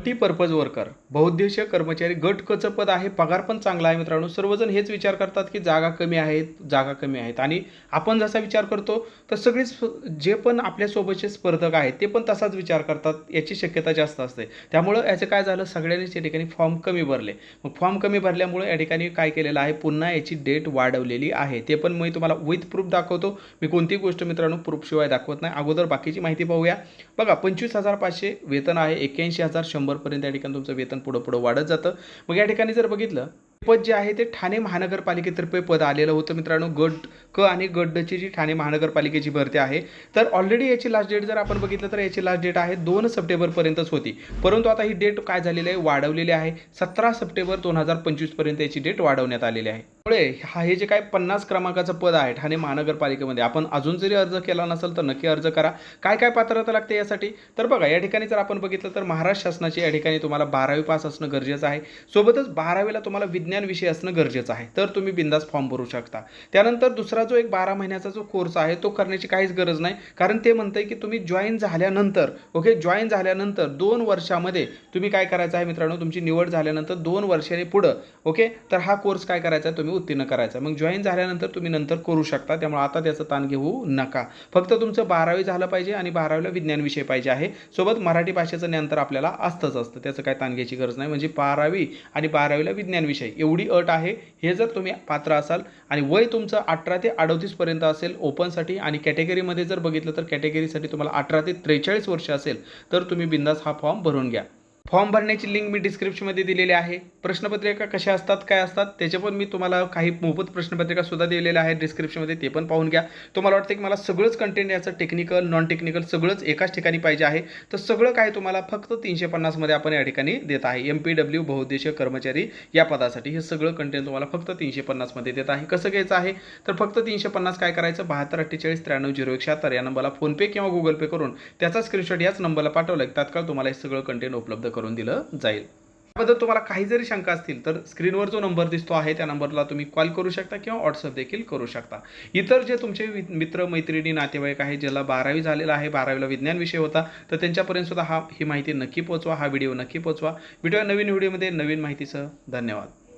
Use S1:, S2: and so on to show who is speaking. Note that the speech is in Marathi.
S1: मल्टीपर्पज वर्कर बहुउद्देशीय कर्मचारी गट कचं पद आहे पगार पण चांगला आहे मित्रांनो. सर्वजण हेच विचार करतात की जागा कमी आहेत जागा कमी आहेत. आणि आपण जसा विचार करतो तर सगळीच जे पण आपल्यासोबतचे स्पर्धक आहेत ते पण तसाच विचार करतात. याची शक्यता जास्त असते. त्यामुळं याचं काय झालं? सगळ्यांनीच या ठिकाणी फॉर्म कमी भरले. मग फॉर्म कमी भरल्यामुळे या ठिकाणी काय केलेलं आहे? पुन्हा याची डेट वाढवलेली आहे. ते पण मी तुम्हाला विथ प्रूफ दाखवतो. मी कोणतीही गोष्ट मित्रांनो प्रूफशिवाय दाखवत नाही. अगोदर बाकीची माहिती पाहूया. बघा पंचवीस हजार पाचशे वेतन आहे एक्याऐंशी हजार शंभर शंभरपर्यंत या ठिकाणी तुमचं वेतन पुढं पुढं वाढत जातं. मग या ठिकाणी जर बघितलं पद जे आहे ते ठाणे महानगरपालिकेतर्फे पद आलेलं होतं मित्रांनो. गट क आणि गट जी ठाणे महानगरपालिकेची भरती आहे तर ऑलरेडी याची लास्ट डेट जर आपण बघितलं तर याची लास्ट डेट आहे दोन सप्टेंबरपर्यंतच होती. परंतु आता ही डेट काय झालेली आहे? वाढवलेली आहे. सतरा सप्टेंबर दोन हजार पंचवीसपर्यंत याची डेट वाढवण्यात आलेली आहे. त्यामुळे हा हे जे काय पन्नास क्रमांकाचं पद आहे ठाणे महानगरपालिकेमध्ये. आपण अजून जरी अर्ज केला नसेल तर नक्की अर्ज करा. काय काय पात्रता लागते यासाठी? तर बघा या ठिकाणी जर आपण बघितलं तर महाराष्ट्र शासनाची या ठिकाणी तुम्हाला बारावी पास असणं गरजेचं आहे. सोबतच बारावीला तुम्हाला विज्ञान विषय असणं गरजेचं आहे. तर तुम्ही बिंदास फॉर्म भरू शकता. त्यानंतर दुसरा जो एक बारा महिन्याचा जो कोर्स आहे तो करण्याची काहीच गरज नाही. कारण ते म्हणतंय की तुम्ही जॉईन झाल्यानंतर ओके जॉईन झाल्यानंतर दोन वर्षामध्ये तुम्ही काय करायचं आहे मित्रांनो? तुमची निवड झाल्यानंतर दोन वर्षाने पुढं ओके तर हा कोर्स काय करायचा आहे? तुम्ही उत्तीर्ण करायचं. आहे. मग जॉईन झाल्यानंतर तुम्ही नंतर करू शकता. त्यामुळे आता त्याचं ताण घेऊ नका. फक्त तुमचं बारावी झालं पाहिजे आणि बारावीला विज्ञान विषय पाहिजे आहे. सोबत मराठी भाषेचं ज्ञान तर आपल्याला असतंच असतं. त्याचं काय ताण घ्यायची गरज नाही. म्हणजे बारावी आणि बारावीला विज्ञान विषय एवढी अट आहे. हे जर तुम्ही पात्र असाल आणि वय तुमचं अठरा ते अडतीसपर्यंत असेल ओपनसाठी आणि कॅटेगरीमध्ये जर बघितलं तर कॅटेगरीसाठी तुम्हाला अठरा ते त्रेचाळीस वर्ष असेल तर तुम्ही बिंदास हा फॉर्म भरून घ्या. फॉर्म भरण्याची लिंक मी डिस्क्रिप्शनमध्ये दिलेली आहे. प्रश्नपत्रिका कशा असतात काय असतात त्याचे पण मी तुम्हाला काही मोफत प्रश्नपत्रिका सुद्धा दिलेल्या आहेत. डिस्क्रिप्शनमध्ये ते पण पाहून घ्या. तुम्हाला वाटतं की मला सगळंच कंटेंट याचं टेक्निकल नॉन टेक्निकल सगळंच एकाच ठिकाणी पाहिजे आहे. तर सगळं काय तुम्हाला फक्त तीनशे पन्नासमध्ये आपण या ठिकाणी देत आहे. एम पी डब्ल्यू बहुउद्देशीय कर्मचारी या पदासाठी हे सगळं कंटेंट तुम्हाला फक्त तीनशे पन्नासमध्ये देत आहे. कसं घ्यायचं आहे? तर फक्त तीनशे पन्नास काय करायचं? बहात्तर अठ्ठेचाळीस त्र्याण्णव झिरो एक शहात्तर या नंबरला फोनपे किंवा गुगल पे करून त्याचा स्क्रीनशॉट याच नंबरला पाठवला की तात्काळ तुम्हाला हे सगळं कंटेंट उपलब्ध करून दिलं जाईल. याबद्दल तुम्हाला काही जरी शंका असतील तर स्क्रीनवर जो नंबर दिसतो आहे त्या नंबरला तुम्ही कॉल करू शकता किंवा व्हॉट्सअप देखील करू शकता. इतर जे तुमचे मित्र मैत्रिणी नातेवाईक आहे ज्याला बारावी झालेला आहे बारावीला विज्ञान विषय होता तर त्यांच्यापर्यंत सुद्धा हा ही माहिती नक्की पोहोचवा हा व्हिडिओ नक्की पोहोचवा. व्हिडिओ नवीन व्हिडिओमध्ये नवीन माहितीसह. धन्यवाद.